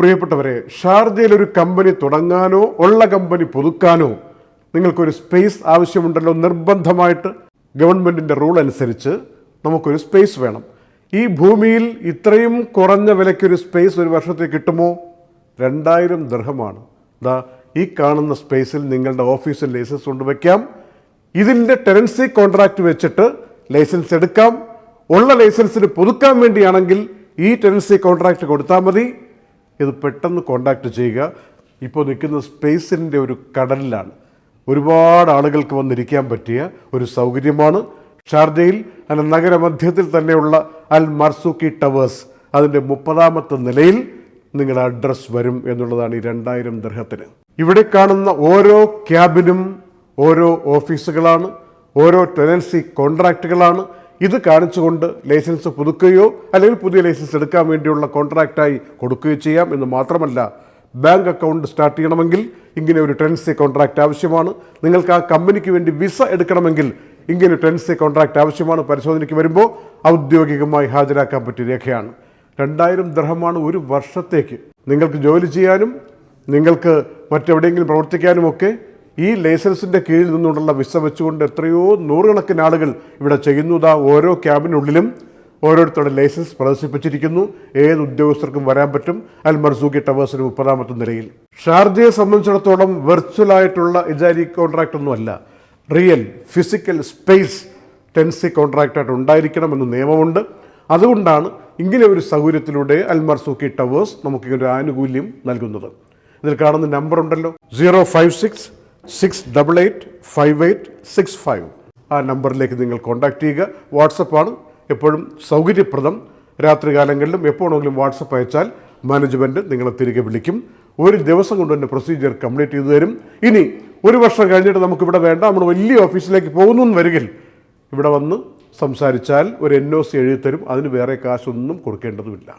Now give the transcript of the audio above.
പ്രിയപ്പെട്ടവരെ ഷാർജയിൽ ഒരു കമ്പനി തുടങ്ങാനോ ഉള്ള കമ്പനി പുതുക്കാനോ നിങ്ങൾക്കൊരു സ്പേസ് ആവശ്യമുണ്ടല്ലോ നിർബന്ധമായിട്ട് ഗവൺമെന്റിന്റെ റൂൾ അനുസരിച്ച് നമുക്കൊരു സ്പേസ് വേണം. ഈ ഭൂമിയിൽ ഇത്രയും കുറഞ്ഞ വിലയ്ക്കൊരു സ്പേസ് ഒരു വർഷത്തേക്ക് കിട്ടുമോ? രണ്ടായിരം ദൃഹമാണ് ദാ ഈ കാണുന്ന സ്പേസിൽ നിങ്ങളുടെ ഓഫീസിൽ ലൈസൻസ് കൊണ്ടുവയ്ക്കാം ഇതിന്റെ ടെനൻസി കോൺട്രാക്റ്റ് വെച്ചിട്ട് ലൈസൻസ് എടുക്കാം. ഉള്ള ലൈസൻസിന് പുതുക്കാൻ വേണ്ടിയാണെങ്കിൽ ഈ ടെനൻസി കോൺട്രാക്റ്റ് കൊടുത്താൽ മതി. ഇത് പെട്ടെന്ന് കോണ്ടാക്റ്റ് ചെയ്യുക. ഇപ്പോൾ നിൽക്കുന്ന സ്പേസിന്റെ ഒരു കടലിലാണ്. ഒരുപാട് ആളുകൾക്ക് വന്നിരിക്കാൻ പറ്റിയ ഒരു സൗകര്യമാണ്. ഷാർജയിൽ അല്ല നഗരമധ്യത്തിൽ തന്നെയുള്ള അൽ മർസൂക്കി ടവേഴ്സ്. അതിന്റെ മുപ്പതാമത്തെ നിലയിൽ നിങ്ങളുടെ അഡ്രസ് വരും എന്നുള്ളതാണ് ഈ രണ്ടായിരം ദർഹത്തിന്. ഇവിടെ കാണുന്ന ഓരോ ക്യാബിനും ഓരോ ഓഫീസുകളാണ്. ഓരോ ടെനൻസി കോൺട്രാക്റ്റുകളാണ്. ഇത് കാണിച്ചുകൊണ്ട് ലൈസൻസ് പുതുക്കുകയോ അല്ലെങ്കിൽ പുതിയ ലൈസൻസ് എടുക്കാൻ വേണ്ടിയുള്ള കോൺട്രാക്റ്റായി കൊടുക്കുകയോ ചെയ്യാം എന്ന് മാത്രമല്ല ബാങ്ക് അക്കൗണ്ട് സ്റ്റാർട്ട് ചെയ്യണമെങ്കിൽ ഇങ്ങനെ ഒരു ടെൻസി കോൺട്രാക്റ്റ് ആവശ്യമാണ്. നിങ്ങൾക്ക് ആ കമ്പനിക്ക് വേണ്ടി വിസ എടുക്കണമെങ്കിൽ ഇങ്ങനെ ടെൻസി കോൺട്രാക്റ്റ് ആവശ്യമാണ് പരിശോധനയ്ക്ക് വരുമ്പോൾ ഔദ്യോഗികമായി ഹാജരാക്കാൻ പറ്റിയ രേഖയാണ്. രണ്ടായിരം ദർഹമാണ് ഒരു വർഷത്തേക്ക്. നിങ്ങൾക്ക് ജോലി ചെയ്യാനും നിങ്ങൾക്ക് മറ്റെവിടെയെങ്കിലും പ്രവർത്തിക്കാനുമൊക്കെ ഈ ലൈസൻസിന്റെ കീഴിൽ നിന്നുകൊണ്ടുള്ള വിസ വെച്ചുകൊണ്ട് എത്രയോ നൂറുകണക്കിന് ആളുകൾ ഇവിടെ ചെയ്യുന്നതാ ഓരോ ക്യാബിനുള്ളിലും ഓരോരുത്തരുടെ ലൈസൻസ് പ്രദർശിപ്പിച്ചിരിക്കുന്നു. ഏത് ഉദ്യോഗസ്ഥർക്കും വരാൻ പറ്റും. അൽ മർസൂക്കി ടവേഴ്സിന് മുപ്പതാമത്തെ നിലയിൽ ഷാർജയെ സംബന്ധിച്ചിടത്തോളം വെർച്വലായിട്ടുള്ള ഇജാരി കോൺട്രാക്റ്റ് ഒന്നുമല്ല റിയൽ ഫിസിക്കൽ സ്പേസ് ടെൻസി കോൺട്രാക്റ്റായിട്ട് ഉണ്ടായിരിക്കണം ഉണ്ടായിരിക്കണമെന്ന് നിയമമുണ്ട്. അതുകൊണ്ടാണ് ഇങ്ങനെ ഒരു സൗകര്യത്തിലൂടെ അൽ മർസൂക്കി ടവേഴ്സ് നമുക്ക് ഒരു ആനുകൂല്യം നൽകുന്നത്. ഇതിൽ കാണുന്ന നമ്പർ ഉണ്ടല്ലോ. Zero five six six double eight five eight six five ആ നമ്പറിലേക്ക് നിങ്ങൾ കോൺടാക്റ്റ് ചെയ്യുക. വാട്സപ്പാണ് എപ്പോഴും സൗകര്യപ്രദം. രാത്രി കാലങ്ങളിലും എപ്പോഴെങ്കിലും വാട്സപ്പ് അയച്ചാൽ മാനേജ്മെന്റ് നിങ്ങളെ തിരികെ വിളിക്കും. ഒരു ദിവസം കൊണ്ട് തന്നെ പ്രൊസീജിയർ കംപ്ലീറ്റ് ചെയ്തു തരും. ഇനി ഒരു വർഷം കഴിഞ്ഞിട്ട് നമുക്കിവിടെ വേണ്ട നമ്മൾ വലിയ ഓഫീസിലേക്ക് പോകുന്നു എന്ന് വരികിൽ ഇവിടെ വന്ന് സംസാരിച്ചാൽ ഒരു എൻ ഒ സി എഴുതി തരും അതിന് വേറെ കാശൊന്നും കൊടുക്കേണ്ടതുമില്ല.